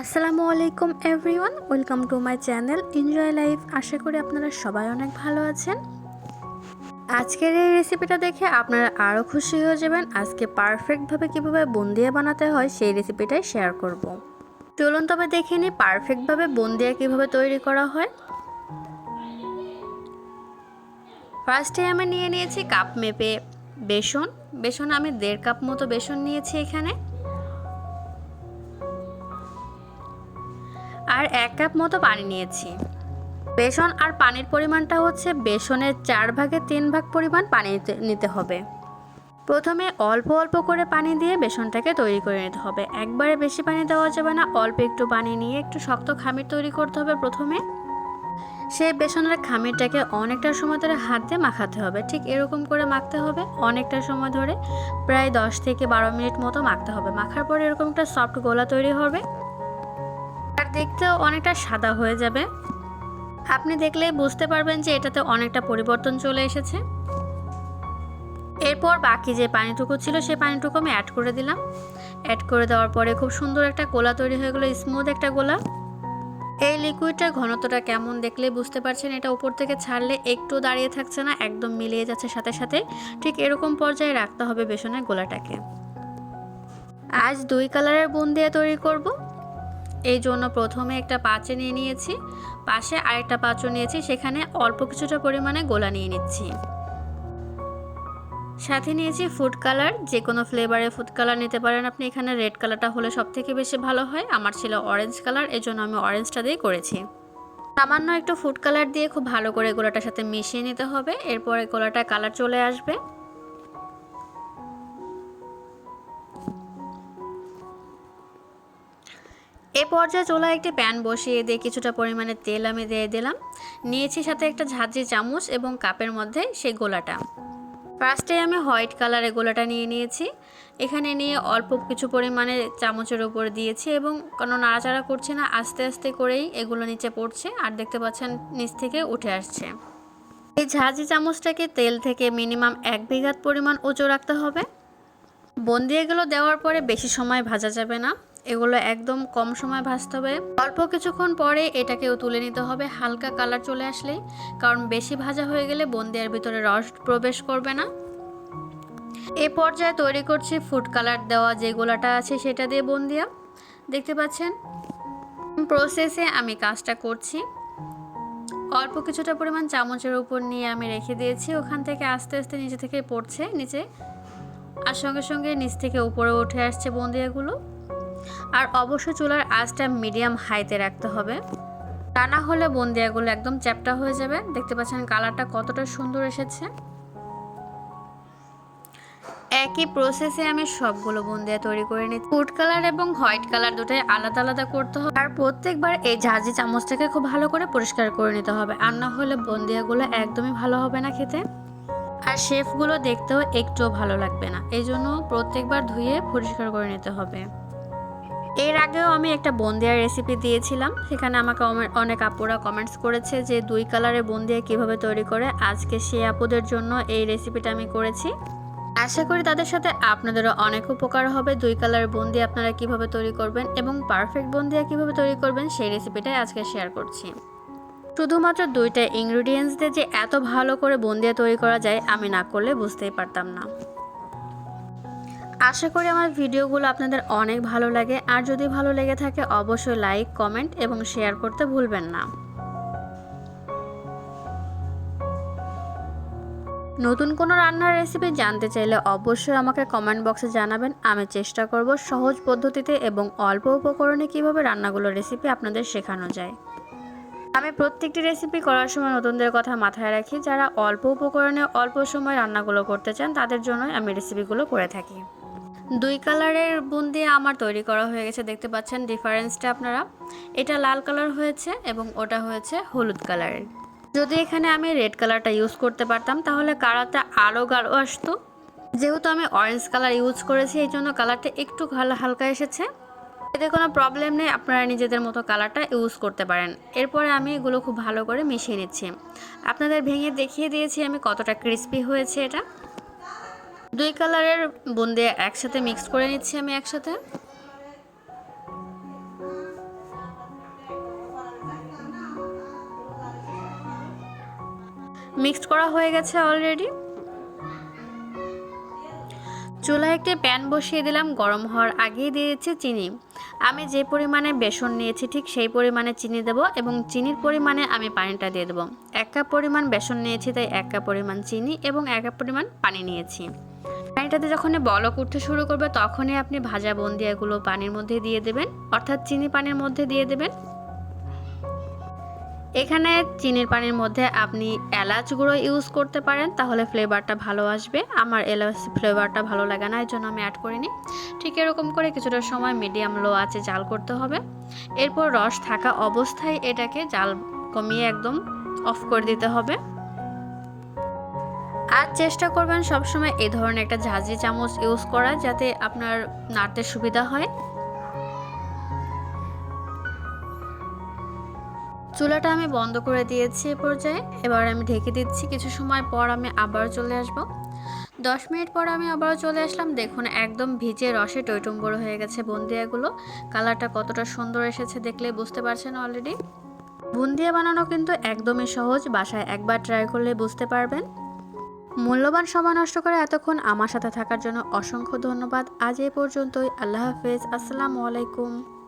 আসসালামু আলাইকুম everyone, welcome to my channel enjoy life. আশা করি আপনারা সবাই অনেক ভালো আছেন। আজকের এই রেসিপিটা দেখে আপনারা আরও খুশি হয়ে যাবেন। আজকে পারফেক্টভাবে কীভাবে বুন্দিয়া বানাতে হয় সেই রেসিপিটাই শেয়ার করব। চলুন তবে দেখে নিই পারফেক্টভাবে বুন্দিয়া কীভাবে তৈরি করা হয়। ফার্স্টে আমি নিয়ে নিয়েছি কাপ মেপে বেসন। বেসন আমি দেড় কাপ মতো বেসন নিয়েছি এখানে। এক কাপ মতো পানি নিয়েছি। বেসন আর পানির পরিমাণটা হচ্ছে বেসনের চার ভাগে তিন ভাগ পরিমাণ পানি নিতে হবে। প্রথমে অল্প অল্প করে পানি দিয়ে বেসনটাকে তৈরি করে নিতে হবে। একবারে বেশি পানি দেওয়া যাবে না, অল্প একটু পানি নিয়ে একটু শক্ত খামির তৈরি করতে হবে প্রথমে। সেই বেসনের খামিরটাকে অনেকটা সময় ধরে হাত দিয়ে মাখাতে হবে। ঠিক এরকম করে মাখতে হবে, অনেকটা সময় ধরে। প্রায় দশ থেকে বারো মিনিট মতো মাখতে হবে। মাখার পরে এরকম একটা সফট গোলা তৈরি হবে। দেখতেও অনেকটা সাদা হয়ে যাবে। আপনি দেখলে বুঝতে পারবেন যে এটাতে অনেকটা পরিবর্তন চলে এসেছে। এরপর বাকি যে পানিটুকু ছিল সেই পানিটুকু আমি অ্যাড করে দিলাম। অ্যাড করে দেওয়ার পরে খুব সুন্দর একটা গোলা তৈরি হয়ে গেলো স্মুথ একটা গোলা। এই লিকুইডটার ঘনত্বটা কেমন দেখলে বুঝতে পারছেন? এটা উপর থেকে ছাড়লে একটু দাঁড়িয়ে থাকছে না, একদম মিলিয়ে যাচ্ছে সাথে সাথে। ঠিক এরকম পর্যায়ে রাখতে হবে বেসনের গোলাটাকে। আজ দুই কালারের বুন দিয়ে তৈরি করব। এই জন্য প্রথমে একটা পাঁচে নিয়ে নিয়েছি, পাশে আরেকটা পাঁচও নিয়েছি, সেখানে অল্প কিছুটা পরিমাণে গোলা নিয়ে নিচ্ছি। সাথে নিয়েছি ফুড কালার যে কোনো ফ্লেভারে ফুড কালার নিতে পারেন আপনি। এখানে রেড কালারটা হলে সব থেকে বেশি ভালো হয়, আমার ছিল অরেঞ্জ কালার এই জন্য আমি অরেঞ্জটা দিয়ে করেছি। সামান্য একটু ফুড কালার দিয়ে খুব ভালো করে গোলাটার সাথে মিশিয়ে নিতে হবে, এরপরে গোলাটা কালার চলে আসবে। এ পর্যায়ে চুলায় একটি প্যান বসিয়ে দিয়ে কিছুটা পরিমাণে তেল আমি দিয়ে দিলাম। নিয়েছি সাথে একটা ঝাঁঝরি চামচ এবং কাপের মধ্যে সেই গোলাটা। ফার্স্টে আমি হোয়াইট কালারের গোলাটা নিয়ে নিয়েছি। এখানে নিয়ে অল্প কিছু পরিমাণে চামচের উপর দিয়েছি এবং কোনো নাড়াচাড়া করছে না, আস্তে আস্তে করেই এগুলো নিচে পড়ছে আর দেখতে পাচ্ছেন নিচ থেকে উঠে আসছে। এই ঝাঁঝি চামচটাকে তেল থেকে মিনিমাম এক বিঘাত পরিমাণ উঁচু রাখতে হবে। বন্দি এগুলো দেওয়ার পরে বেশি সময় ভাজা যাবে না। এগুলো একদম কম সময় ভাজতে হবে। অল্প কিছুক্ষণ পরে এটাকেও তুলে নিতে হবে, হালকা কালার চলে আসলেই, কারণ বেশি ভাজা হয়ে গেলে বন্দিয়ার ভিতরে রস প্রবেশ করবে না। এ পর্যায়ে তৈরি করছি ফুড কালার দেওয়া যে গোলাটা আছে সেটা দিয়ে বন্দিয়া। দেখতে পাচ্ছেন? প্রসেসে আমি কাজটা করছি। অল্প কিছুটা পরিমাণ চামচের উপর নিয়ে আমি রেখে দিয়েছি। ওখান থেকে আস্তে আস্তে নিচে থেকে পড়ছে, নিচে। আর সঙ্গে সঙ্গে নিচ থেকে উপরে উঠে আসছে বন্দিয়াগুলো। আর অবশ্য চুলার আঁচটা মিডিয়াম হাইতে রাখতে হবে। তা না হলে বন্দিয়াগুলো একদম চ্যাপটা হয়ে যাবে। দেখতে পাচ্ছেন কালারটা কতটা সুন্দর এসেছে। একই প্রসেসে আমি সবগুলো বন্দিয়া তৈরি করে নিই ফুড কালার এবং হোয়াইট কালার দুটোই আলাদা আলাদা করতে হবে। আর প্রত্যেকবার এই ঝাঁঝি চামচটাকে খুব ভালো করে পরিষ্কার করে নিতে হবে। আর না হলে বন্দিয়াগুলো একদমই ভালো হবে না খেতে। আর শেফগুলো দেখতেও একটুও ভালো লাগবে না। এই জন্য প্রত্যেকবার ধুয়ে পরিষ্কার করে নিতে হবে। এর আগেও আমি একটা বন্দিয়ার রেসিপি দিয়েছিলাম। সেখানে আমাকে অনেক আপুরা কমেন্টস করেছে যে, দুই কালারের বন্দিয়া কীভাবে তৈরি করে আজকে সে আপুদের জন্য এই রেসিপিটা আমি করেছি। আশা করি তাদের সাথে আপনাদেরও অনেক উপকার হবে। দুই কালার বন্দি আপনারা কীভাবে তৈরি করবেন এবং পারফেক্ট বন্দিয়া কীভাবে তৈরি করবেন সেই রেসিপিটাই আজকে শেয়ার করছি। শুধুমাত্র দুইটা ইনগ্রিডিয়েন্টস দিয়ে যে এত ভালো করে বন্দিয়া তৈরি করা যায় আমি না করলে বুঝতেই পারতাম না। আশা করি আমার ভিডিওগুলো আপনাদের অনেক ভালো লাগে। আর যদি ভালো লেগে থাকে, অবশ্যই লাইক, কমেন্ট এবং শেয়ার করতে ভুলবেন না। নতুন কোনো রান্নার রেসিপি জানতে চাইলে অবশ্যই আমাকে কমেন্ট বক্সে জানাবেন। আমি চেষ্টা করব সহজ পদ্ধতিতে এবং অল্প উপকরণে কীভাবে রান্নাগুলো রেসিপি আপনাদের শেখানো যায়। আমি প্রত্যেকটি রেসিপি করার সময় নতুনদের কথা মাথায় রাখি। যারা অল্প উপকরণে অল্প সময় রান্নাগুলো করতে চান, তাদের জন্যই আমি রেসিপিগুলো করে থাকি। দুই কালারের বুন্দি আমার তৈরি করা হয়ে গেছে, দেখতে পাচ্ছেন ডিফারেন্সটা আপনারা। এটা লাল কালার হয়েছে এবং ওটা হয়েছে হলুদ কালারের। যদি এখানে আমি রেড কালারটা ইউজ করতে পারতাম, তাহলে কালারটা আরও গাঢ় আসতো। যেহেতু আমি অরেঞ্জ কালার ইউজ করেছি, এই জন্য কালারটা একটু হালকা এসেছে। এতে কোনো প্রবলেম নেই, আপনারা নিজেদের মতো কালারটা ইউজ করতে পারেন। এরপরে আমি এগুলো খুব ভালো করে মিশিয়ে নিচ্ছি। আপনাদের ভেঙে দেখিয়ে দিয়েছি আমি কতটা ক্রিস্পি হয়েছে এটা। দুই কালারের বুন্দে একসাথে মিক্স করে নিচ্ছি আমি একসাথে। মিক্সড করা হয়ে গেছে অলরেডি চুলায় একটি প্যান বসিয়ে দিলাম, গরম হওয়ার আগেই দিয়ে দিচ্ছি চিনি। আমি যে পরিমাণে বেসন নিয়েছি ঠিক সেই পরিমাণে চিনি দেব এবং চিনির পরিমাণে আমি পানিটা দিয়ে দেবো। এক কাপ পরিমাণ বেসন নিয়েছি, তাই এক কাপ পরিমাণ চিনি এবং এক কাপ পরিমাণ পানি নিয়েছি। পানিটাতে যখন বলক উঠতে শুরু করবে, তখনই আপনি ভাজা বন্দিয়াগুলো পানির মধ্যে দিয়ে দেবেন, অর্থাৎ চিনি পানির মধ্যে দিয়ে দেবেন। এখানে চিনির পানির মধ্যে আপনি এলাচ গুঁড়ো ইউজ করতে পারেন, তাহলে ফ্লেভারটা ভালো আসবে। আমার এলাচ ফ্লেভারটা ভালো লাগে না এর জন্য আমি অ্যাড করিনি। ঠিক এরকম করে কিছুটা সময় মিডিয়াম লো আছে জাল করতে হবে। এরপর রস থাকা অবস্থায় এটাকে জাল কমিয়ে একদম অফ করে দিতে হবে। আর চেষ্টা করবেন সবসময় এই ধরনের একটা ঝাঁঝরি চামচ ইউজ করা যাতে আপনার নাড়তে সুবিধা হয়। চুলাটা আমি বন্ধ করে দিয়েছি এ পর্যায়ে। এবার আমি ঢেকে দিচ্ছি, কিছু সময় পর আমি আবার চলে আসব। দশ মিনিট পর আমি আবার চলে আসলাম। দেখুন, একদম ভিজে রসে টইটুম্বর হয়ে গেছে বন্দিয়াগুলো। কালারটা কতটা সুন্দর এসেছে দেখলে বুঝতে পারছেন অলরেডি বুন্দিয়া বানানো কিন্তু একদমই সহজ, বাসায় একবার ট্রাই করলে বুঝতে পারবেন। মূল্যবান সময় নষ্ট করে এতক্ষণ আমার সাথে থাকার জন্য অসংখ্য ধন্যবাদ। আজ এই পর্যন্তই। আল্লাহ হাফেজ। আসসালামু আলাইকুম।